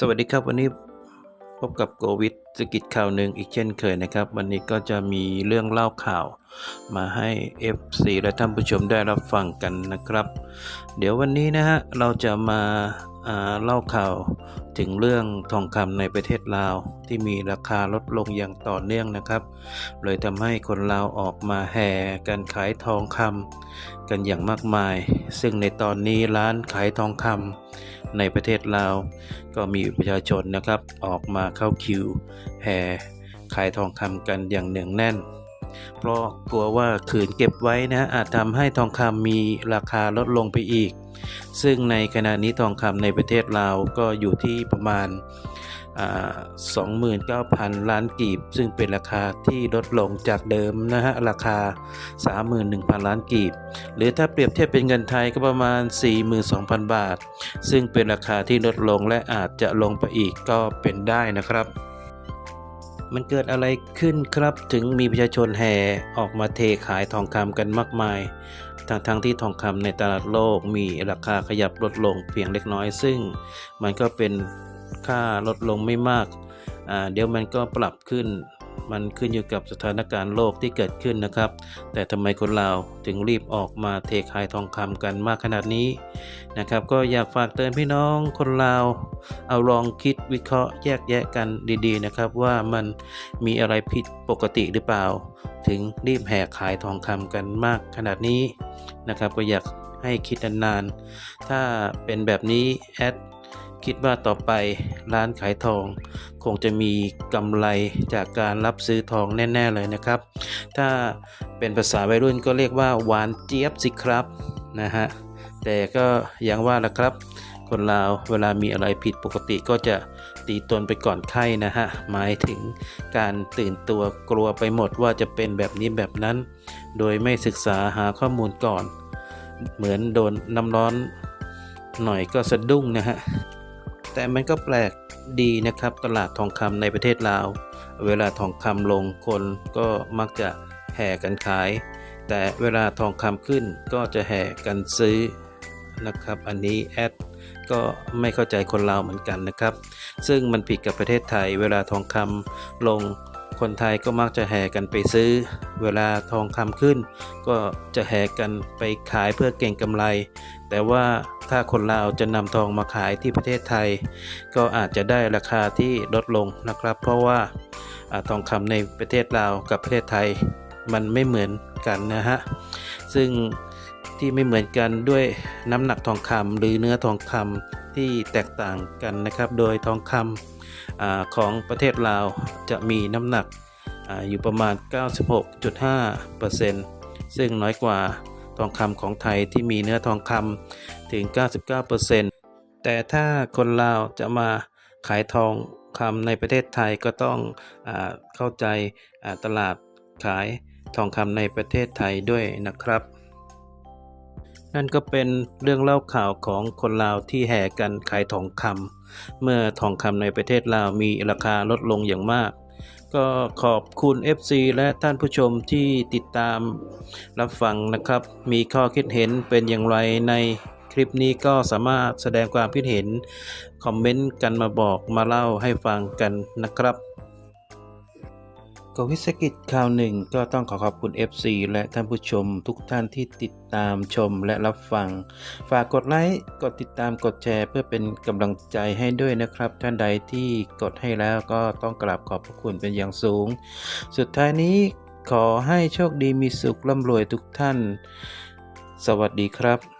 สวัสดีครับวันนี้พบกับโกวิดสกิจข่าวหนึ่งอีกเช่นเคยนะครับ วันนี้ก็จะมีเรื่องเล่าข่าวมาให้ FC และท่านผู้ชมได้รับฟังกันนะครับ เดี๋ยววันนี้นะฮะเราจะมาอ่า เล่าข่าวถึงเรื่องทองคำในประเทศลาว ที่มีราคาลดลงอย่างต่อเนื่องนะครับ เลยทำให้คนลาวออกมาแห่กันขายทองคำกันอย่างมากมาย ซึ่งในตอนนี้ร้านขายทองคำในประเทศลาว ก็มีประชาชนนะครับออกมาเข้าคิว แห่ขายทองคำกันอย่างเนืองแน่น เพราะกลัวว่าขืนเก็บไว้นะอาจทำให้ทองคำมีราคาลดลงไปอีก ซึ่งในขณะนี้ทองคำในประเทศลาก็อยู่ที่ประมาณ 29,000 ล้านกีบ ซึ่งเป็นราคาที่ลดลงจากเดิมนะฮะราคา 31,000 ล้านกีบ หรือถ้าเปรียบเทียบเป็นเงินไทยก็ประมาณ 42,000 บาท ซึ่งเป็นราคาที่ลดลงและอาจจะลงไปอีกก็เป็นได้นะครับ มันเกิดอะไรขึ้นครับ ถึงมีประชาชนแห่ออกมาเทขายทองคำกันมากมายทั้งทั้งที่ทองคำในตลาดโลกมีราคาขยับลดลงเพียงเล็กน้อย ซึ่งมันก็เป็นค่าลดลงไม่มาก เดี๋ยวมันก็ปรับขึ้น มันขึ้นอยู่กับสถานการณ์โลกที่เกิดขึ้นนะครับ แต่ทำไมคนลาวถึงรีบออกมาเทขายทองคำกันมากขนาดนี้นะครับ ก็อยากฝากเตือนพี่น้องคนลาว เอาลองคิดวิเคราะห์แยกแยะกันดีๆนะครับ ว่ามันมีอะไรผิดปกติหรือเปล่า ถึงรีบแห่ขายทองคำกันมากขนาดนี้นะครับ ก็อยากให้คิดนานๆถ้าเป็นแบบนี้แอด คิดว่าต่อไปร้านขายทอง คงจะมีกำไรจากการรับซื้อทองแน่ ๆ เลยนะครับ ถ้าเป็นภาษาวัยรุ่นก็เรียกว่าหวานเจี๊ยบสิครับนะฮะแต่ก็อย่างว่าละครับ คนลาวเวลามีอะไรผิดปกติก็จะตีตนไปก่อนไข้นะฮะ หมายถึงการตื่นตัวกลัวไปหมดว่าจะเป็นแบบนี้แบบนั้น โดยไม่ศึกษาหาข้อมูลก่อน เหมือนโดนน้ำร้อนหน่อยก็สะดุ้งนะฮะ แต่มันก็แปลกดีนะครับตลาดทองคำในประเทศลาว เวลาทองคำลงคนก็มักจะแห่กันขาย แต่เวลาทองคำขึ้นก็จะแห่กันซื้อนะครับ อันนี้แอดก็ไม่เข้าใจคนลาวเหมือนกันนะครับ ซึ่งมันผิดกับประเทศไทย เวลาทองคำลงคนไทยก็มักจะแห่กันไปซื้อ เวลาทองคำขึ้น ก็จะแห่กันไปขายเพื่อเก่งกำไร แต่ว่าถ้าคนลาวจะนำทองมาขายที่ประเทศไทย ก็อาจจะได้ราคาที่ลดลงนะครับ เพราะว่าอทองคำในประเทศลาวกับประเทศไทยมันไม่เหมือนกันนะฮะ ซึ่งที่ไม่เหมือนกันด้วยน้ำหนักทองคำหรือเนื้อทองคำที่แตกต่างกันนะครับ โดยทองคำอของประเทศลาวจะมีน้ำหนักออยู่ประมาณ 96.5%ซึ่งน้อยกว่า ทองคำของไทยที่มีเนื้อทองคำถึง 99%แต่ถ้าคนลาวจะมาขายทองคำในประเทศไทยก็ต้องอเข้าใจตลาดขายทองคำในประเทศไทยด้วยนะครับ นั่นก็เป็นเรื่องเล่าข่าวของคนลาวที่แห่กันขายทองคำเมื่อทองคำในประเทศลาวมีราคาลดลงอย่างมาก ก็ขอบคุณ FC และท่านผู้ชมที่ติดตามรับฟังนะครับ มีข้อคิดเห็นเป็นอย่างไรในคลิปนี้ก็สามารถแสดงความคิดเห็น คอมเมนต์กันมาบอกมาเล่าให้ฟังกันนะครับ กวิสกิจข่าวหนึ่งก็ต้องขอขอบคุณ FC และท่านผู้ชมทุกท่านที่ติดตามชมและรับฟัง ฝากกดไลค์กดติดตามกดแชร์เพื่อเป็นกำลังใจให้ด้วยนะครับ ท่านใดที่กดให้แล้วก็ต้องกราบขอบพระคุณเป็นอย่างสูง สุดท้ายนี้ขอให้โชคดีมีสุขร่ำรวยทุกท่าน สวัสดีครับ